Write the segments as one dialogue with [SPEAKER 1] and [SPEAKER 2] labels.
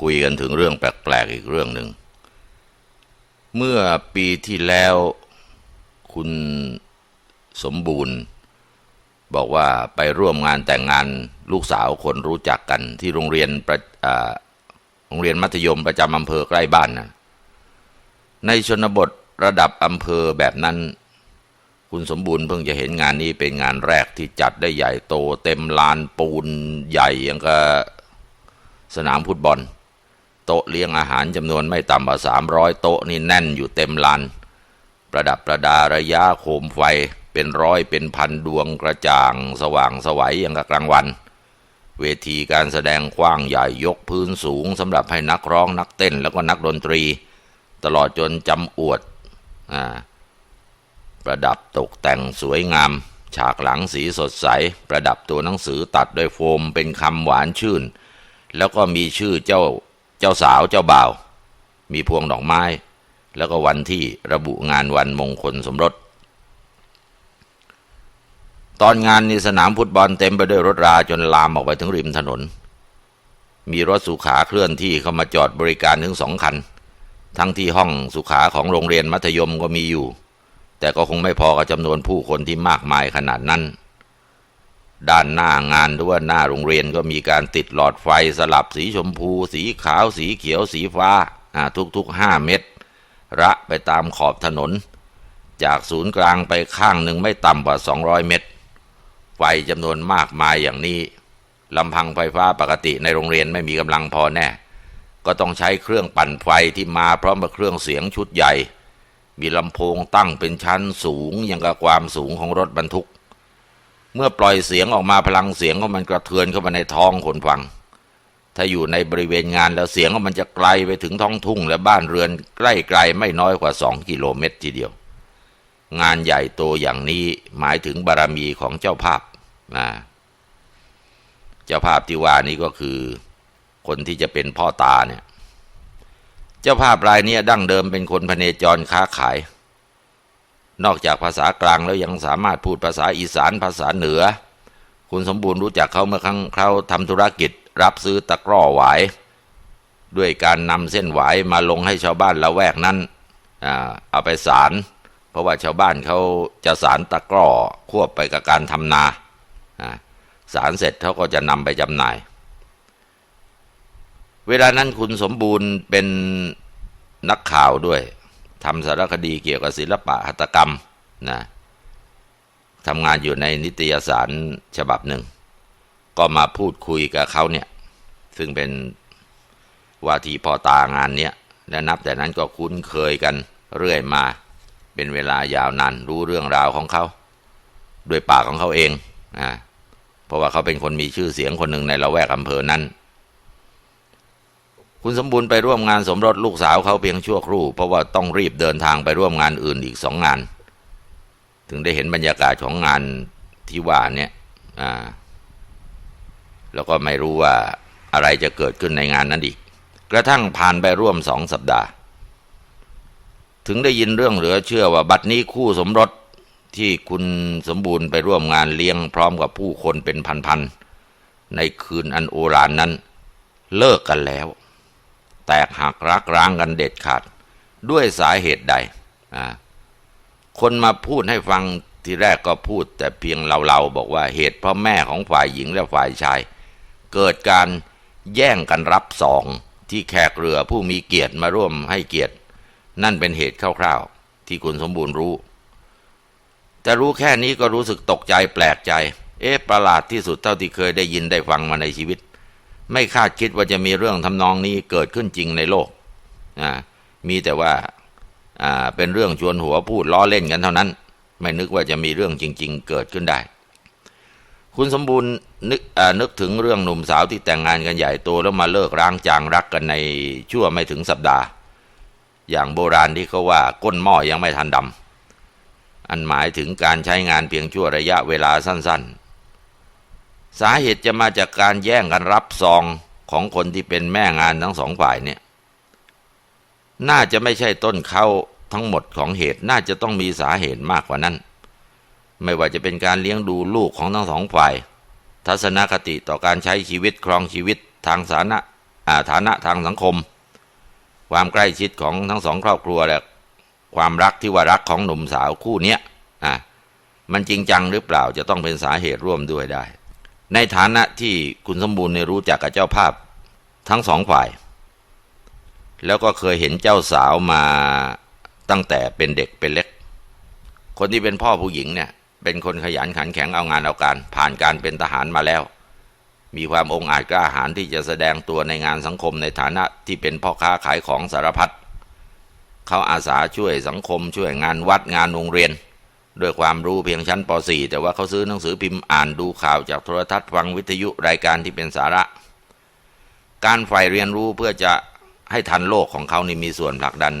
[SPEAKER 1] คุยกันถึงเรื่องแปลกๆอีกเรื่องหนึ่ง เมื่อปีที่แล้วคุณสมบูรณ์ บอกว่าไปร่วมงานแต่งงานลูกสาวคนรู้จักกัน ที่โรงเรียนประโรงเรียนมัธยมประจำอำเภอใกล้บ้านนะในชนบทระดับอำเภอแบบนั้น คุณสมบูรณ์เพิ่งจะเห็นงานนี้เป็นงานแรกที่จัดได้ใหญ่โตเต็มลานปูนใหญ่ย่างกับสนามฟุตบอล โต๊ะเลี้ยงอาหารจำนวนไม่ต่ำกว่าสามร้อยโต๊ะนี่แน่นอยู่เต็มลานประดับประดาระยะโคมไฟเป็นร้อยเป็นพันดวงกระจ่าง สว่างสวัยอย่างกับกลางวัน เวทีการแสดงกว้างใหญ่ยกพื้นสูงสำหรับให้นักร้องนักเต้นแล้วก็นักดนตรี ตลอดจนจำอวดอประดับตกแต่งสวยงาม ฉากหลังสีสดใส ประดับตัวหนังสือตัดด้วยโฟมเป็นคำหวานชื่น แล้วก็มีชื่อเจ้า เจ้าสาวเจ้าบ่าว มีพวงดอกไม้ แล้วก็วันที่ระบุงานวันมงคลสมรส ตอนงานในสนามฟุตบอลเต็มไปด้วยรถราจนลามออกไปถึงริมถนน มีรถสุขาเคลื่อนที่เข้ามาจอดบริการถึงสองคัน ทั้งที่ห้องสุขาของโรงเรียนมัธยมก็มีอยู่ แต่ก็คงไม่พอกับจำนวนผู้คนที่มากมายขนาดนั้น ด้านหน้างานหรือว่าหน้าโรงเรียนก็มีการติดหลอดไฟสลับสีชมพู สีขาวสีเขียวสีฟ้าทุกๆห้าเมตร ระไปตามขอบถนน จากศูนย์กลางไปข้างหนึ่งไม่ต่ำกว่า 200 เมตร ไฟจำนวนมากมายอย่างนี้ลำพังไฟฟ้าปกติในโรงเรียนไม่มีกำลังพอแน่ ก็ต้องใช้เครื่องปั่นไฟที่มาพร้อมกับเครื่องเสียงชุดใหญ่ มีลำโพงตั้งเป็นชั้นสูงอย่างกับความสูงของรถบรรทุก เมื่อปล่อยเสียงออกมาพลังเสียงของมันกระเทือนเข้ามาในท้องคนฟัง ถ้าอยู่ในบริเวณงานแล้วเสียงของมันจะไกลไปถึงท้องทุ่ง และบ้านเรือนใกล้ไกลไม่น้อยกว่าสองกิโลเมตรทีเดียว งานใหญ่โตอย่างนี้หมายถึงบารมีของเจ้าภาพนะเจ้าภาพที่ว่านี้ก็คือคนที่จะเป็นพ่อตาเนี่ย เจ้าภาพรายนี้ดั้งเดิมเป็นคนพเนจรค้าขาย นอกจากภาษากลางแล้วยังสามารถพูดภาษาอีสานภาษาเหนือ คุณสมบูรณ์รู้จักเขาเมื่อครั้งเขาทำธุรกิจรับซื้อตะกร้อหวาย ด้วยการนำเส้นหวายมาลงให้ชาวบ้านละแวกนั้นเอาไปสาร เพราะว่าชาวบ้านเขาจะสารตะกร้อควบไปกับการทำนาอ่าสารเสร็จเขาก็จะนำไปจำหน่าย เวลานั้นคุณสมบูรณ์เป็นนักข่าวด้วย ทำสารคดีเกี่ยวกับศิลปะหัตถกรรมนะทำงานอยู่ในนิตยสารฉบับหนึ่ง ก็มาพูดคุยกับเขาเนี่ย ซึ่งเป็นวาทีพอตางานเนี้ยและนับแต่นั้นก็คุ้นเคยกันเรื่อยมา เป็นเวลายาวนานรู้เรื่องราวของเขาด้วยปากของเขาเองอ่าเพราะว่าเขาเป็นคนมีชื่อเสียงคนหนึ่งในละแวกอำเภอนั้น คุณสมบูรณ์ไปร่วมงานสมรสลูกสาวเขาเพียงชั่วครู่ เพราะว่าต้องรีบเดินทางไปร่วมงานอื่นอีกสองงาน ถึงได้เห็นบรรยากาศของงานที่ว่าเนี่ยแล้วก็ไม่รู้ว่าอะไรจะเกิดขึ้นในงานนั้นอีก กระทั่งผ่านไปร่วมสองสัปดาห์ ถึงได้ยินเรื่องเหลือเชื่อว่าบัดนี้คู่สมรสที่คุณสมบูรณ์ไปร่วมงานเลี้ยงพร้อมกับผู้คนเป็นพันๆในคืนอันโอฬารนนั้น เลิกกันแล้ว แตกหักรักร้างกันเด็ดขาด ด้วยสาเหตุใด คนมาพูดให้ฟังทีแรกก็พูด แต่เพียงเราๆบอกว่าเหตุเพราะแม่ของฝ่ายหญิงและฝ่ายชาย เกิดการแย่งกันรับสองที่แขกเรือผู้มีเกียรติมาร่วมให้เกียรติ นั่นเป็นเหตุคร่าวๆ ที่คุณสมบูรณ์รู้ แต่รู้แค่นี้ก็รู้สึกตกใจแปลกใจ เอ๊ะประหลาดที่สุดเท่าที่เคยได้ยินได้ฟังมาในชีวิต ไม่คาดคิดว่าจะมีเรื่องทำนองนี้เกิดขึ้นจริงในโลกอ่ามีแต่ว่าอ่าเป็นเรื่องชวนหัวพูดล้อเล่นกันเท่านั้น ไม่นึกว่าจะมีเรื่องจริง ๆ เกิดขึ้นได้ คุณสมบูรณ์นึกนึกถึงเรื่องหนุ่มสาวที่แต่งงานกันใหญ่โตแล้วมาเลิกร้างจางรักกันในชั่วไม่ถึงสัปดาห์ อย่างโบราณที่เขาว่าก้นหม้อยังไม่ทันดำอันหมายถึงการใช้งานเพียงชั่วระยะเวลาสั้นๆ สาเหตุจะมาจากการแย่งกันรับซองของคนที่เป็นแม่งานทั้งสองฝ่ายเนี่ย น่าจะไม่ใช่ต้นเข้าทั้งหมดของเหตุน่าจะต้องมีสาเหตุมากกว่านั้น ไม่ว่าจะเป็นการเลี้ยงดูลูกของทั้งสองฝ่าย ทัศนคติต่อการใช้ชีวิตครองชีวิตทางสานะอาฐานะทางสังคม ความใกล้ชิดของทั้งสองครอบครัวและความรักที่ว่ารักของหนุ่มสาวคู่เนี้ยอ่ามันจริงจังหรือเปล่าจะต้องเป็นสาเหตุร่วมด้วยได้ ในฐานะที่คุณสมบูรณ์เนี่ยรู้จักกับเจ้าภาพทั้งสองฝ่าย แล้วก็เคยเห็นเจ้าสาวมาตั้งแต่เป็นเด็กเป็นเล็ก คนที่เป็นพ่อผู้หญิงเนี่ย เป็นคนขยันขันแข็งเอางานเอาการ ผ่านการเป็นทหารมาแล้ว มีความองอาจกล้าหาญที่จะแสดงตัวในงานสังคมในฐานะที่เป็นพ่อค้าขายของสารพัดเขาอาสาช่วยสังคมช่วยงานวัดงานโรงเรียน ด้วยความรู้เพียงชั้นป .4 แต่ว่าเขาซื้อหนังสือพิมพ์อ่านดูข่าวจากโทรทัศน์ฟังวิทยุรายการที่เป็นสาระ การใฝ่เรียนรู้เพื่อจะให้ทันโลกของเขานี่มีส่วนผลักดัน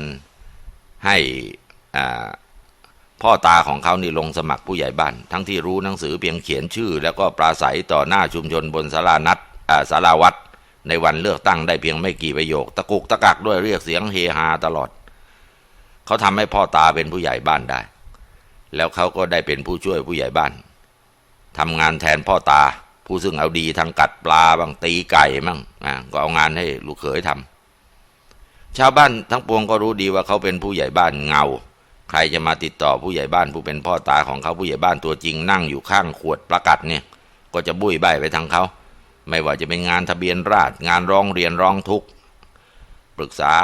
[SPEAKER 1] ให้พ่อตาของเขานี่ลงสมัครผู้ใหญ่บ้าน ทั้งที่รู้หนังสือเพียงเขียนชื่อ แล้วก็ปราศัยต่อหน้าชุมชนบนศาลานัดอ่าศาลาวัดในวันเลือกตั้งได้เพียงไม่กี่ประโยค ตะกุกตะกักด้วยเรียกเสียงเฮฮาตลอด เขาทำให้พ่อตาเป็นผู้ใหญ่บ้านได้ แล้วเขาก็ได้เป็นผู้ช่วยผู้ใหญ่บ้านทำงานแทนพ่อตา ผู้ซึ่งเอาดีทางกัดปลาบ้างตีไก่บ้างอ่าก็เอางานให้ลูกเขยทำชาวบ้านทั้งปวงก็รู้ดีว่าเขาเป็นผู้ใหญ่บ้านเงา ใครจะมาติดต่อผู้ใหญ่บ้านผู้เป็นพ่อตาของเขาผู้ใหญ่บ้านตัวจริงนั่งอยู่ข้างขวดประกัดเนี่ย ก็จะบุ้ยใบไปทางเขาไม่ว่าจะเป็นงานทะเบียนราษฎร์งานร้องเรียนร้องทุกข์ปรึกษา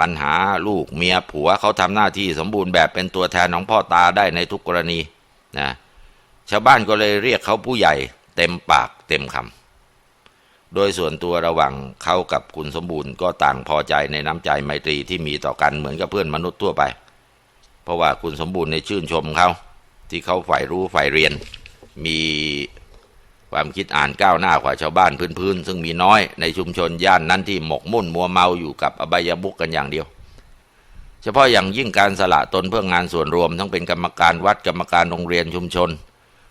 [SPEAKER 1] ปัญหาลูกเมียผัวเขาทำหน้าที่สมบูรณ์แบบเป็นตัวแทนของพ่อตาได้ในทุกกรณีนะชาวบ้านก็เลยเรียกเขาผู้ใหญ่ เต็มปากเต็มคำโดยส่วนตัวระหว่างเขากับคุณสมบูรณ์ก็ต่างพอใจในน้ำใจไมตรีที่มีต่อกันเหมือนกับเพื่อนมนุษย์ทั่วไป เพราะว่าคุณสมบูรณ์ในชื่นชมเขาที่เขาใฝ่รู้ใฝ่เรียนมี ความคิดอ่านก้าวหน้ากว่าชาวบ้านพื้นๆซึ่งมีน้อยในชุมชนย่านนั้นที่หมกมุ่นมัวเมาอยู่กับอบายมุกกันอย่างเดียว เฉพาะอย่างยิ่งการสละตนเพื่องานส่วนรวม ทั้งเป็นกรรมการวัดกรรมการโรงเรียนชุมชน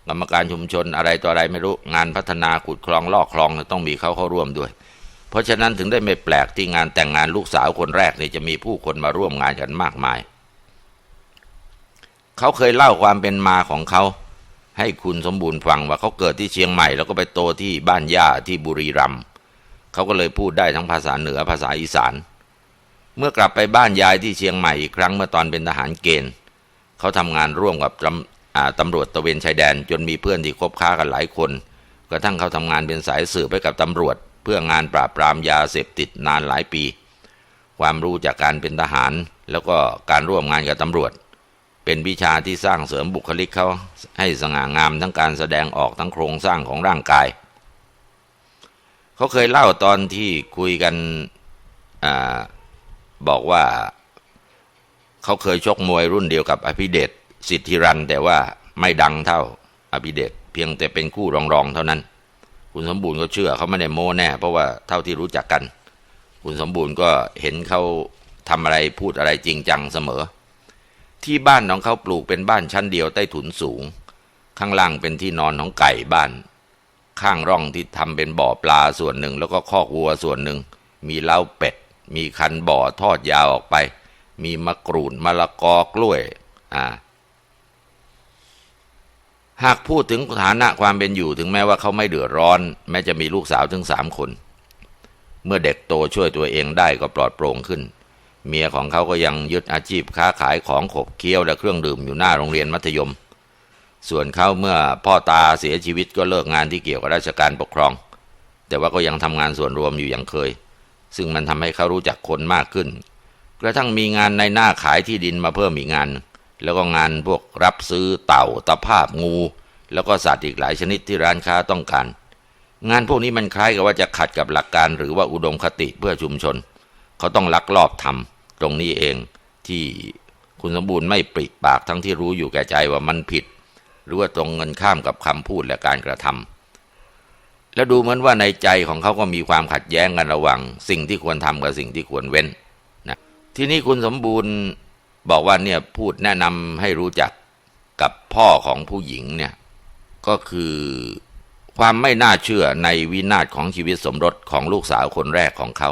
[SPEAKER 1] กรรมการชุมชนอะไรต่ออะไรไม่รู้งานพัฒนาขุดคลองลอกคลองต้องมีเขาเข้าร่วมด้วย เพราะฉะนั้นถึงได้ไม่แปลกที่งานแต่งงานลูกสาวคนแรกนี่จะมีผู้คนมาร่วมงานกันมากมาย เขาเคยเล่าความเป็นมาของเขา ให้คุณสมบูรณ์ฟังว่าเขาเกิดที่เชียงใหม่ แล้วก็ไปโตที่บ้านย่าที่บุรีรัมย์เขาก็เลยพูดได้ทั้งภาษาเหนือภาษาอีสาน เมื่อกลับไปบ้านยายที่เชียงใหม่อีกครั้งเมื่อตอนเป็นทหารเกณฑ์เขาทำงานร่วมกับตำอ่าตำรวจตะเวนชายแดน จนมีเพื่อนที่คบค้ากันหลายคน กระทั่งเขาทำงานเป็นสายสืบไปกับตำรวจ เพื่องานปราบปรามยาเสพติดนานหลายปี ความรู้จากการเป็นทหาร แล้วก็การร่วมงานกับตำรวจ เป็นวิชาที่สร้างเสริมบุคลิกเขาให้สง่างามทั้งการแสดงออกทั้งโครงสร้างของร่างกาย เขาเคยเล่าตอนที่คุยกันอบอกว่าเขาเคยชกมวยรุ่นเดียวกับอภิเดชสิทธิรัน แต่ว่าไม่ดังเท่าอภิเดชเพียงแต่เป็นคู่รองๆเท่านั้น คุณสมบูรณ์ก็เชื่อเขาไม่ได้โม้แน่ เพราะว่าเท่าที่รู้จักกัน คุณสมบูรณ์ก็เห็นเขาทำอะไรพูดอะไรจริงจังเสมอ ที่บ้านของเขาปลูกเป็นบ้านชั้นเดียวใต้ถุนสูง ข้างล่างเป็นที่นอนของไก่บ้าน ข้างร่องที่ทำเป็นบ่อปลาส่วนหนึ่ง แล้วก็คอกวัวส่วนหนึ่ง มีเล้าเป็ด มีคันบ่อทอดยาวออกไป มีมะกรูดมะละกอกล้วย อ่าหากพูดถึงฐานะความเป็นอยู่ถึงแม้ว่าเขาไม่เดือดร้อน แม้จะมีลูกสาวถึงสามคน เมื่อเด็กโตช่วยตัวเองได้ก็ปลอดโปร่งขึ้น เมียของเขาก็ยังยึดอาชีพค้าขายของขบเคี้ยวและเครื่องดื่มอยู่หน้าโรงเรียนมัธยม ส่วนเขาเมื่อพ่อตาเสียชีวิตก็เลิกงานที่เกี่ยวกับราชการปกครอง แต่ว่าก็ยังทำงานส่วนรวมอยู่อย่างเคย ซึ่งมันทำให้เขารู้จักคนมากขึ้น กระทั่งมีงานในหน้าขายที่ดินมาเพิ่มอีกงาน แล้วก็งานพวกรับซื้อเต่าตะภาพงู แล้วก็สัตว์อีกหลายชนิดที่ร้านค้าต้องการ งานพวกนี้มันคล้ายกับว่าจะขัดกับหลักการหรือว่าอุดมคติเพื่อชุมชน เขาต้องลักลอบทำ ตรงนี้เองที่คุณสมบูรณ์ไม่ปริปากทั้งที่รู้อยู่แก่ใจว่ามันผิด หรือว่าตรงเงินข้ามกับคำพูดและการกระทำแล้วดูเหมือนว่าในใจของเขาก็มีความขัดแย้งกันระหว่าง สิ่งที่ควรทำกับสิ่งที่ควรเว้นนะทีนี้คุณสมบูรณ์บอกว่าเนี่ยพูดแนะนำให้รู้จักกับพ่อของผู้หญิงเนี่ยก็คือความไม่น่าเชื่อในวินาศของชีวิตสมรสของลูกสาวคนแรกของเขา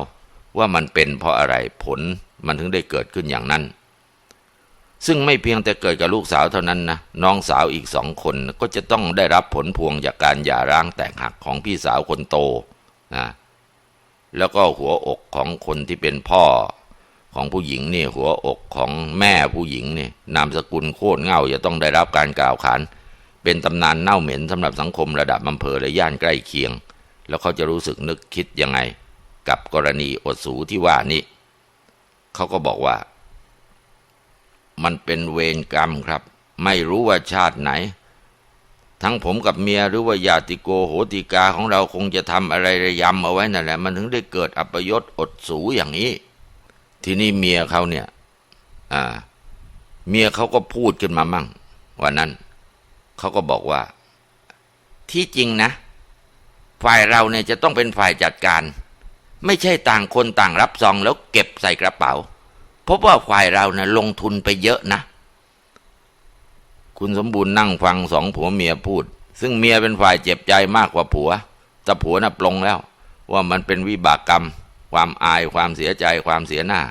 [SPEAKER 1] ว่ามันเป็นเพราะอะไรผล มันถึงได้เกิดขึ้นอย่างนั้น ซึ่งไม่เพียงแต่เกิดกับลูกสาวเท่านั้นนะน้องสาวอีกสองคนก็จะต้องได้รับผลพวงจากการหย่าร้างแตกหักของพี่สาวคนโตนะแล้วก็หัวอกของคนที่เป็นพ่อของผู้หญิงนี่หัวอกของแม่ผู้หญิงนี่นามสกุลโคตรเง่าจะต้องได้รับการกล่าวขานเป็นตำนานเน่าเหม็นสำหรับสังคมระดับอำเภอและย่านใกล้เคียง แล้วเขาจะรู้สึกนึกคิดยังไง กับกรณีอดสูที่ว่านี้ เขาก็บอกว่า มันเป็นเวรกรรมครับ ไม่รู้ว่าชาติไหน ทั้งผมกับเมียหรือว่าญาติโกโหติกาของเราคงจะทำอะไรระยำเอาไว้นั่นแหละ มันถึงได้เกิดอัปยศอดสูอย่างนี้ ทีนี้เมียเขาเนี่ย อ่า เมียเขาก็พูดขึ้นมามั่งวันนั้นเขาก็บอกว่า ที่จริงนะ ฝ่ายเราเนี่ยจะต้องเป็นฝ่ายจัดการ ไม่ใช่ต่างคนต่างรับซองแล้วเก็บใส่กระเป๋าพราะว่าฝ่ายเรานะ่ะลงทุนไปเยอะนะ คุณสมบูรณ์นั่งฟังสองผัวเมียพูด ซึ่งเมียเป็นฝ่ายเจ็บใจมากกว่าผัว แต่ผัวน่ะปลงแล้ว ว่ามันเป็นวิบากกรรม ความอายความเสียใจความเสียหน้า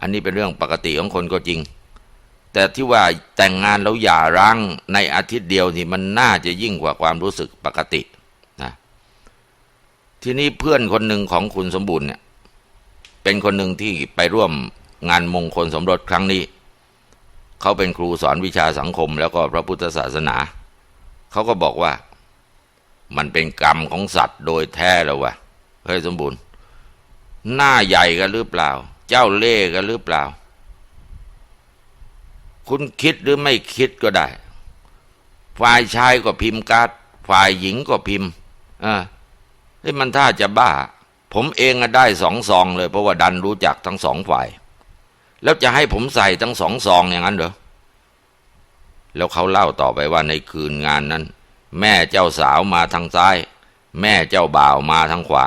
[SPEAKER 1] อันนี้เป็นเรื่องปกติของคนก็จริง แต่ที่ว่าแต่งงานแล้วหย่าร้างในอาทิตย์เดียวนี่มันน่าจะยิ่งกว่าความรู้สึกปกติ ทีนี้เพื่อนคนหนึ่งของคุณสมบูรณ์เนี่ย เป็นคนหนึ่งที่ไปร่วมงานมงคลสมรสครั้งนี้ เขาเป็นครูสอนวิชาสังคม แล้วก็พระพุทธศาสนา เขาก็บอกว่า มันเป็นกรรมของสัตว์โดยแท้แล้ววะเฮ้ยสมบูรณ์ หน้าใหญ่กันหรือเปล่า เจ้าเล่ห์กันหรือเปล่า คุณคิดหรือไม่คิดก็ได้ ฝ่ายชายก็พิมพ์การ์ดฝ่ายหญิงก็พิมพ์อ่า นี่มันถ้าจะบ้า ผมเองได้สองซองเลยเพราะว่าดันรู้จักทั้งสองฝ่าย แล้วจะให้ผมใส่ทั้งสองซองอย่างนั้นเหรอแล้วเขาเล่าต่อไปว่าในคืนงานนั้น แม่เจ้าสาวมาทางซ้าย แม่เจ้าบ่าวมาทางขวา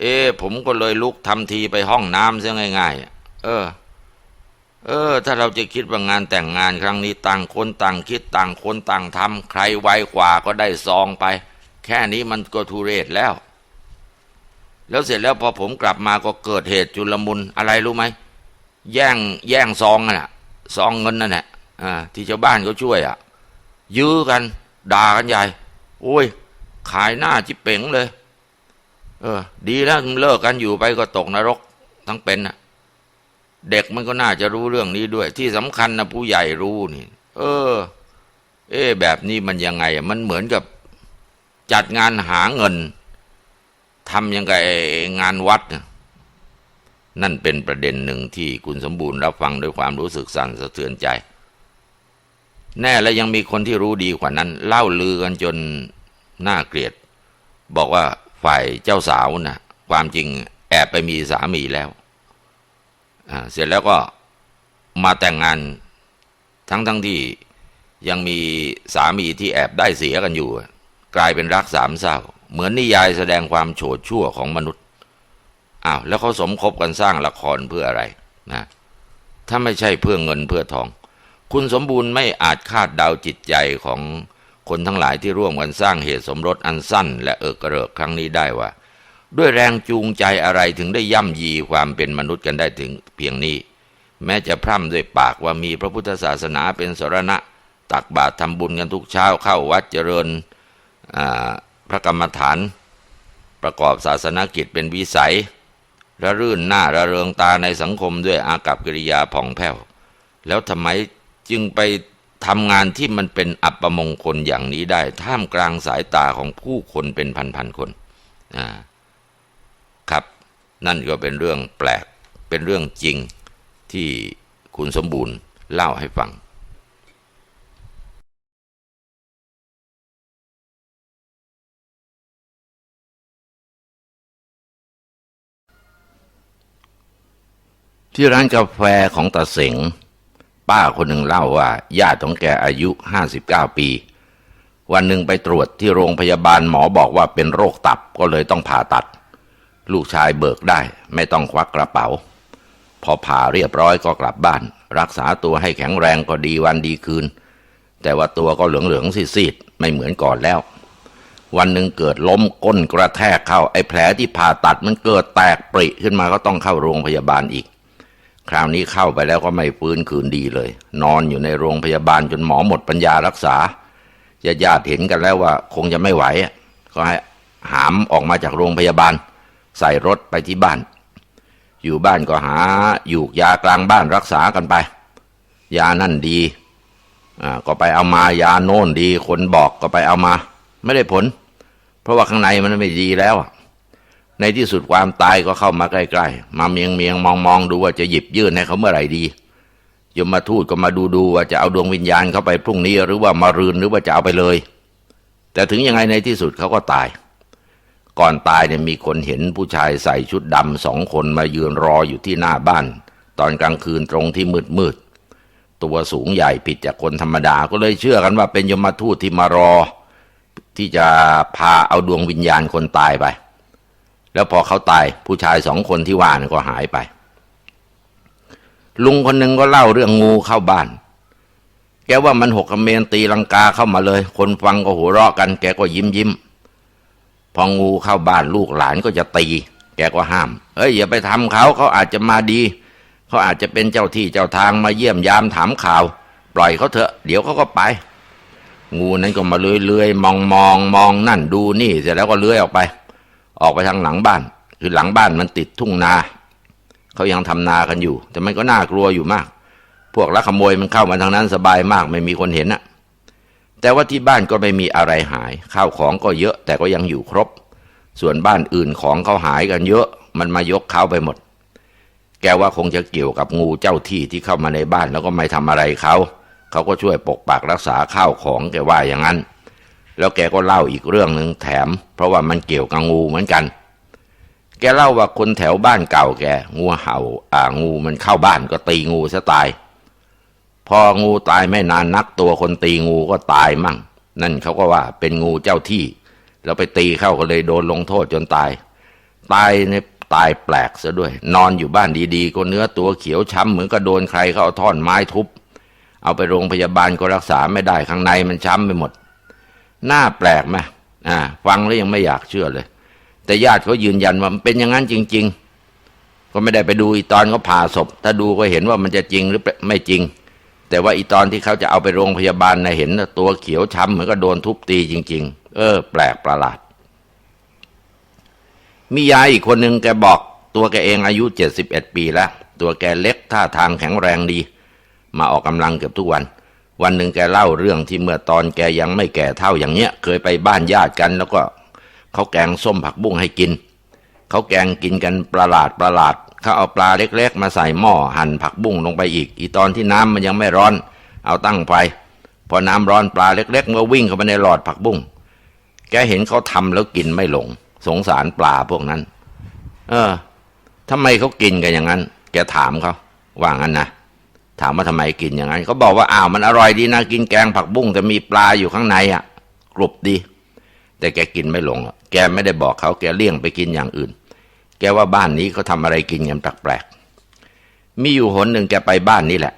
[SPEAKER 1] เอ๊ผมก็เลยลุกทำทีไปห้องน้ำเสียง่ายๆ เออ เออ ถ้าเราจะคิดว่างานแต่งงานครั้งนี้ต่างคนต่างคิดต่างคนต่างทำใครไวกว่าก็ได้ซองไป แค่นี้มันก็ทุเรศแล้ว แล้วเสร็จแล้วพอผมกลับมาก็เกิดเหตุจุลมุนอะไรรู้ไหมแย่งแย่งซองน่ะซองเงินนั่นแหละอ่าที่ชาวบ้านเขาช่วยอะ ยื้อกัน ด่ากันใหญ่โอ้ย ขายหน้าจิบเป๋งเลย เออ ดีแล้วเลิกกันอยู่ไปก็ตกนรกทั้งเป็นน่ะ เด็กมันก็น่าจะรู้เรื่องนี้ด้วย ที่สำคัญนะผู้ใหญ่รู้นี่ เออ เอ๊ะแบบนี้มันยังไงอะมันเหมือนกับ จัดงานหาเงินทำยังไงงานวัด นั่นเป็นประเด็นหนึ่งที่คุณสมบูรณ์รับฟังด้วยความรู้สึกสั่นสะเทือนใจ แน่และยังมีคนที่รู้ดีกว่านั้น เล่าลือกันจนน่าเกลียด บอกว่าฝ่ายเจ้าสาวนะ่ะ ความจริงแอบไปมีสามีแล้ว เสร็จแล้วก็มาแต่งงานทั้งทั้งที่ยังมีสามีที่แอบได้เสียกันอยู่ กลายเป็นรักสามเศร้า เหมือนนิยายแสดงความโฉดชั่วของมนุษย์อ้าวแล้วเขาสมคบกันสร้างละครเพื่ออะไรนะถ้าไม่ใช่เพื่อเงินเพื่อทอง คุณสมบูรณ์ไม่อาจคาดเดาจิตใจของคนทั้งหลายที่ร่วมกันสร้างเหตุสมรสอันสั้น และเอิกกระเริกครั้งนี้ได้ว่า ด้วยแรงจูงใจอะไรถึงได้ย่ำยีความเป็นมนุษย์กันได้ถึงเพียงนี้ แม้จะพร่ำด้วยปากว่ามีพระพุทธศาสนาเป็นสรณะ ตักบาตรทำบุญกันทุกเช้าเข้าวัดเจริญ พระกรรมฐาน ประกอบศาสนกิจเป็นวิสัยระรื่นหน้าระเริงตาในสังคมด้วยอากับกิริยาผ่องแผ้ว แล้วทำไมจึงไปทำงานที่มันเป็นอัปมงคลอย่างนี้ได้ ท่ามกลางสายตาของผู้คนเป็นพันๆคนครับ นั่นก็เป็นเรื่องแปลกเป็นเรื่องจริงที่คุณสมบูรณ์เล่าให้ฟัง ที่ร้านกาแฟของตาเสง ป้าคนหนึ่งเล่าว่าญาติของแกอายุ 59 ปี วันหนึ่งไปตรวจที่โรงพยาบาลหมอบอกว่าเป็นโรคตับก็เลยต้องผ่าตัด ลูกชายเบิกได้ ไม่ต้องควักกระเป๋า พอผ่าเรียบร้อยก็กลับบ้าน รักษาตัวให้แข็งแรงก็ดีวันดีคืน แต่ว่าตัวก็เหลืองๆซีดๆไม่เหมือนก่อนแล้ววันหนึ่งเกิดล้มก้นกระแทกเข้าไอ้แผลที่ผ่าตัดมันเกิดแตกปริขึ้นมาก็ต้องเข้าโรงพยาบาลอีก คราวนี้เข้าไปแล้วก็ไม่ฟื้นคืนดีเลย นอนอยู่ในโรงพยาบาลจนหมอหมดปัญญารักษาญาติญาติเห็นกันแล้วว่าคงจะไม่ไหวก็ให้หามออกมาจากโรงพยาบาล ใส่รถไปที่บ้าน อยู่บ้านก็หาอยู่ยากลางบ้านรักษากันไป ยานั่นดีก็ไปเอามายาโน่นดี คนบอกก็ไปเอามา ไม่ได้ผล เพราะว่าข้างในมันไม่ดีแล้ว ในที่สุดความตายก็เข้ามาใกล้ๆ มาเมียงเมียงมองมองดูว่าจะหยิบยื่นให้เขาเมื่อไหร่ดียมมาทูตก็มาดูดูว่าจะเอาดวงวิญญาณเข้าไปพรุ่งนี้หรือว่ามารืนหรือว่าจะเอาไปเลย แต่ถึงยังไงในที่สุดเขาก็ตาย ก่อนตายเนี่ยมีคนเห็นผู้ชายใส่ชุดดำสองคนมายืนรออยู่ที่หน้าบ้าน ตอนกลางคืนตรงที่มืดมืดๆตัวสูงใหญ่ผิดจากคนธรรมดาก็เลยเชื่อกันว่าเป็นยมทูตที่มารอ ที่จะพาเอาดวงวิญญาณคนตายไป แล้วพอเขาตายผู้ชายสองคนที่ว่านี่ก็หายไป ลุงคนหนึ่งก็เล่าเรื่องงูเข้าบ้าน แกว่ามันหกกระเมนตีลังกาเข้ามาเลย คนฟังก็หัวเราะกัน แกก็ยิ้มยิ้มพองูเข้าบ้านลูกหลานก็จะตี แกก็ห้ามเอ้ยอย่าไปทำเขาเขาอาจจะมาดี เขาอาจจะเป็นเจ้าที่เจ้าทางมาเยี่ยมยามถามข่าว ปล่อยเขาเถอะ เดี๋ยวเขาก็ไป งูนั้นก็มาเลื้อยๆมองมองมองนั่นดูนี่เสร็จแล้วก็เลื้อยออกไป ออกไปทางหลังบ้าน คือหลังบ้านมันติดทุ่งนาเขายังทำนากันอยู่ แต่มันก็น่ากลัวอยู่มาก พวกลักขโมยมันเข้ามาทางนั้นสบายมากไม่มีคนเห็นนะแต่ว่าที่บ้านก็ไม่มีอะไรหาย ข้าวของก็เยอะแต่ก็ยังอยู่ครบ ส่วนบ้านอื่นของเขาหายกันเยอะ มันมายกเขาไปหมด แกว่าคงจะเกี่ยวกับงูเจ้าที่ที่เข้ามาในบ้านแล้วก็ไม่ทำอะไรเขาเขาก็ช่วยปกปักรักษาข้าวของแกว่าอย่างนั้น แล้วแกก็เล่าอีกเรื่องหนึ่งแถม เพราะว่ามันเกี่ยวกับงูเหมือนกัน แกเล่าว่าคนแถวบ้านเก่าแก งูเห่า อ่างูมันเข้าบ้านก็ตีงูซะตาย พองูตายไม่นานนักตัวคนตีงูก็ตายมั่ง นั่นเขาก็ว่าเป็นงูเจ้าที่แล้วไปตีเข้าก็เลยโดนลงโทษจนตาย ตายในตายแปลกซะด้วย นอนอยู่บ้านดีๆ ก็เนื้อตัวเขียวช้ำเหมือนกับโดนใครเขาเอาท่อนไม้ทุบ เอาไปโรงพยาบาลก็รักษาไม่ได้ข้างในมันช้ำไปหมด หน้าแปลกไหมอ่า ฟังแล้วยังไม่อยากเชื่อเลย แต่ญาติเขายืนยันว่ามันเป็นอย่างนั้นจริง ๆ ก็ไม่ได้ไปดูอีตอนเขาผ่าศพ ถ้าดูก็เห็นว่ามันจะจริงหรือไม่จริง แต่ว่าอีตอนที่เขาจะเอาไปโรงพยาบาลนะเห็นตัวเขียวช้ำเหมือนก็โดนทุบตีจริง ๆ เออ แปลกประหลาด มียายอีกคนหนึ่งแกบอกตัวแกเองอายุเจ็ดสิบเอ็ดปีแล้ว ตัวแกเล็กท่าทางแข็งแรงดี มาออกกำลังเกือบทุกวัน วันหนึ่งแกเล่าเรื่องที่เมื่อตอนแกยังไม่แก่เท่าอย่างเนี้ย เคยไปบ้านญาติกัน แล้วก็เขาแกงส้มผักบุ้งให้กิน เขาแกงกินกันประหลาดประหลาดเขาเอาปลาเล็กๆ มาใส่หม้อหั่นผักบุ้งลงไปอีก อีตอนที่น้ำมันยังไม่ร้อน เอาตั้งไฟพอน้ำร้อนปลาเล็กๆมันวิ่งเข้าไปในหลอดผักบุ้งแกเห็นเขาทำแล้วกินไม่ลง สงสารปลาพวกนั้น เออทำไมเขากินกันอย่างนั้น แกถามเขาว่างั้นนะ ถามว่าทำไมกินอย่างนั้นเขาบอกว่าอ้าวมันอร่อยดีนะกินแกงผักบุ้งแต่มีปลาอยู่ข้างในอะกรุบดี แต่แกกินไม่ลงแกไม่ได้บอกเขาแกเลี่ยงไปกินอย่างอื่น แกว่าบ้านนี้เขาทำอะไรกินกันแปลกๆมีอยู่หนหนึ่งแกไปบ้านนี้แหละ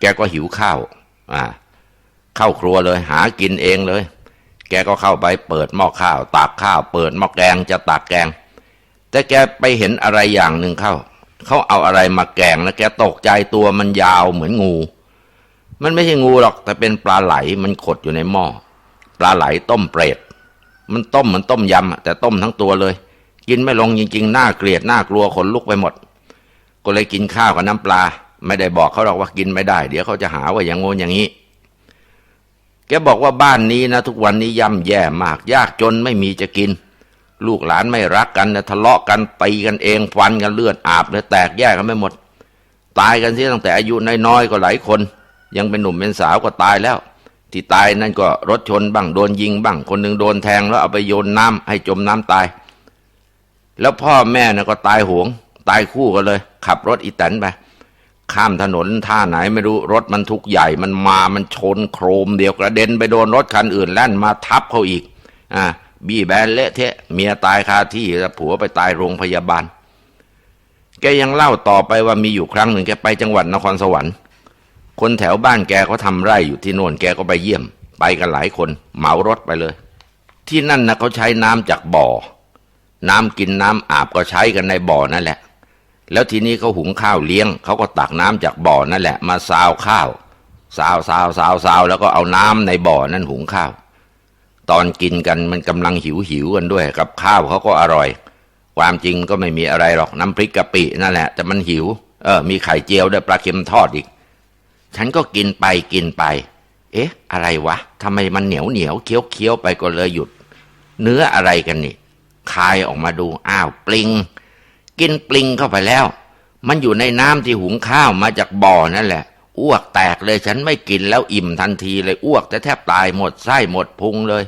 [SPEAKER 1] แกก็หิวข้าวอ่าเข้าครัวเลย หากินเองเลย แกก็เข้าไปเปิดหม้อข้าวตักข้าว เปิดหม้อแกงจะตักแกง แต่แกไปเห็นอะไรอย่างหนึ่งเข้า เขาเอาอะไรมาแกงแล้วแกตกใจตัวมันยาวเหมือนงู มันไม่ใช่งูหรอกแต่เป็นปลาไหลมันขดอยู่ในหม้อปลาไหลต้มเปรตมันต้มเหมือนต้มยำแต่ต้มทั้งตัวเลย กินไม่ลงจริงๆน่าเกลียดน่ากลัวขนลุกไปหมด ก็เลยกินข้าวกับน้ำปลา ไม่ได้บอกเขาหรอกว่ากินไม่ได้ เดี๋ยวเขาจะหาว่าอย่างโง่อย่างนี้แกบอกว่าบ้านนี้นะทุกวันนี้ย่ำแย่มากยากจนไม่มีจะกิน ลูกหลานไม่รักกันนะทะเลาะกันตีกันเองฟันกันเลือดอาบเลยแตกแยกกันไม่หมด ตายกันเสียตั้งแต่อายุน้อยๆก็หลายคน ยังเป็นหนุ่มเป็นสาวก็ตายแล้ว ที่ตายนั่นก็รถชนบ้างโดนยิงบ้างคนหนึ่งโดนแทงแล้วเอาไปโยนน้ำให้จมน้ำตาย แล้วพ่อแม่นะก็ตายหวง ตายคู่กันเลย ขับรถอีแตนไปข้ามถนนท่าไหนไม่รู้รถมันทุกใหญ่มันมามันชนโครมเดียวกระเด็นไปโดนรถคันอื่นแล่นมาทับเขาอีกอ่า บี้แบนเละเทะเมียตายคาที่แล้วผัวไปตายโรงพยาบาล แกยังเล่าต่อไปว่ามีอยู่ครั้งหนึ่งแกไปจังหวัดนครสวรรค์ คนแถวบ้านแกเขาทำไร่อยู่ที่โน่นแกก็ไปเยี่ยม ไปกันหลายคนเหมารถไปเลย ที่นั่นนะเขาใช้น้ำจากบ่อ น้ำกินน้ำอาบก็ใช้กันในบ่อนั่นแหละ แล้วทีนี้เขาหุงข้าวเลี้ยงเขาก็ตักน้ำจากบ่อนั่นแหละ มาซาวข้าวซาวซาวซาวซาวแล้วก็เอาน้ำในบ่อนั้นหุงข้าว ตอนกินกันมันกำลังหิวหิวกันด้วย กับข้าวเขาก็อร่อย ความจริงก็ไม่มีอะไรหรอกน้ำพริกกะปินั่นแหละ แต่มันหิว เออ มีไข่เจียวด้วยปลาเค็มทอดอีก ฉันก็กินไปกินไป เอ๊ะ อะไรวะทำไมมันเหนียวเหนียวเคี้ยวเคี้ยวไปก็เลยหยุด เนื้ออะไรกันนี่คายออกมาดูอ้าวปลิง กินปลิงเข้าไปแล้ว มันอยู่ในน้ำที่หุงข้าวมาจากบ่อนั่นแหละอ้วกแตกเลยฉันไม่กินแล้วอิ่มทันทีเลยอ้วกแต่แทบตายหมดไส้หมดพุงเลย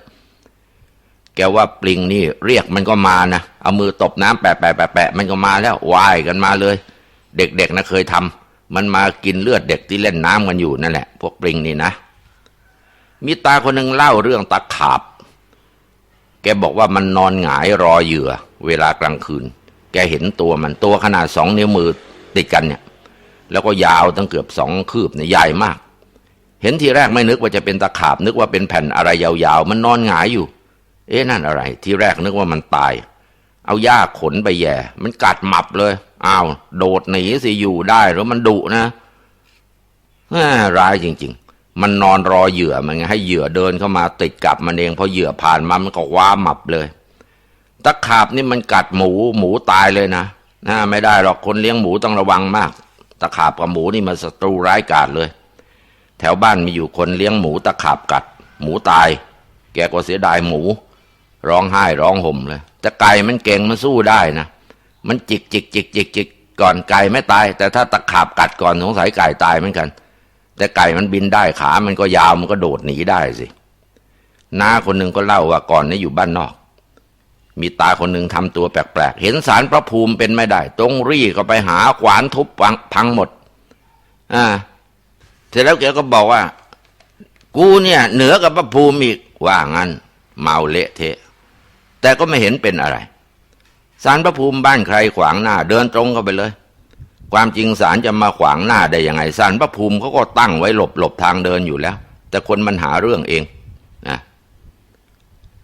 [SPEAKER 1] แกว่าปลิงนี่เรียกมันก็มานะ เอามือตบน้ำแปะแปะแปะแปะมันก็มาแล้วว่ายกันมาเลย เด็กๆนะเคยทำมันมากินเลือดเด็กที่เล่นน้ำกันอยู่นั่นแหละ พวกปลิงนี่นะ มีตาคนหนึ่งเล่าเรื่องตะขาบ แกบอกว่ามันนอนหงายรอเหยื่อ เวลากลางคืน แกเห็นตัวมันตัวขนาดสองนิ้วมือติดกันเนี่ย แล้วก็ยาวตั้งเกือบสองคืบเนี่ยใหญ่มาก เห็นทีแรกไม่นึกว่าจะเป็นตะขาบนึกว่าเป็นแผ่นอะไรยาวๆ มันนอนหงายอยู่ เอ๊ะนั่นอะไร ที่แรกนึกว่ามันตาย เอาหญ้าขนไปแย่ มันกัดหมับเลยอ้าวโดดหนีสิอยู่ได้หรือมันดุนะร้ายจริง ๆ มันนอนรอเหยื่อมันไงให้เหยื่อเดินเข้ามาติดกับมันเองพอเหยื่อผ่านมามันก็ว้าหมับเลยตะขาบนี่มันกัดหมูหมูตายเลยนะนะไม่ได้หรอกคนเลี้ยงหมูต้องระวังมาก ตะขาบกับหมูนี่มันศัตรูร้ายกาจเลย แถวบ้านมีอยู่คนเลี้ยงหมูตะขาบกัด หมูตาย แกก็เสียดายหมู ร้องไห้ร้องห่มเลยแต่ไก่มันเก่งมันสู้ได้นะมันจิกจิกจิกจิกจิกก่อนไก่ไม่ตาย แต่ถ้าตะขาบกัดก่อนสงสัยไก่ตายเหมือนกัน แต่ไก่มันบินได้ขา มันก็ยาวมันก็โดดหนีได้สิน้าคนหนึ่งก็เล่าว่าก่อนนี้อยู่บ้านนอก มีตาคนหนึ่งทำตัวแปลกๆ เห็นสารพระภูมิเป็นไม่ได้ต้องรีก็ไปหาขวานทุบพังพังหมด อ่า เสร็จแล้วแกก็บอกว่า กูเนี่ย เหนือกับพระภูมิอีกว่างั้น เมาเละเทะ แต่ก็ไม่เห็นเป็นอะไรสารพระภูมิบ้านใครขวางหน้าเดินตรงเข้าไปเลย ความจริงสารจะมาขวางหน้าได้ยังไงสารพระภูมิเขาก็ตั้งไว้หลบหลบทางเดินอยู่แล้ว แต่คนมันหาเรื่องเองนะ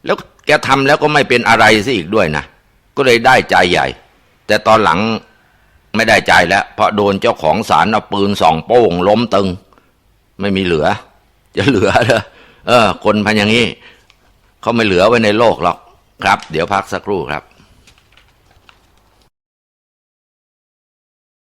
[SPEAKER 1] แล้วแกทำแล้วก็ไม่เป็นอะไรสิอีกด้วยนะก็เลยได้ใจใหญ่ แต่ตอนหลังไม่ได้ใจแล้ว เพราะโดนเจ้าของสารเอาปืนสองโป้งล้มตึง ไม่มีเหลือ จะเหลือเหรอเออ คนพันอย่างนี้เขาไม่เหลือไว้ในโลกหรอก ครับ เดี๋ยวพักสักครู่ครับ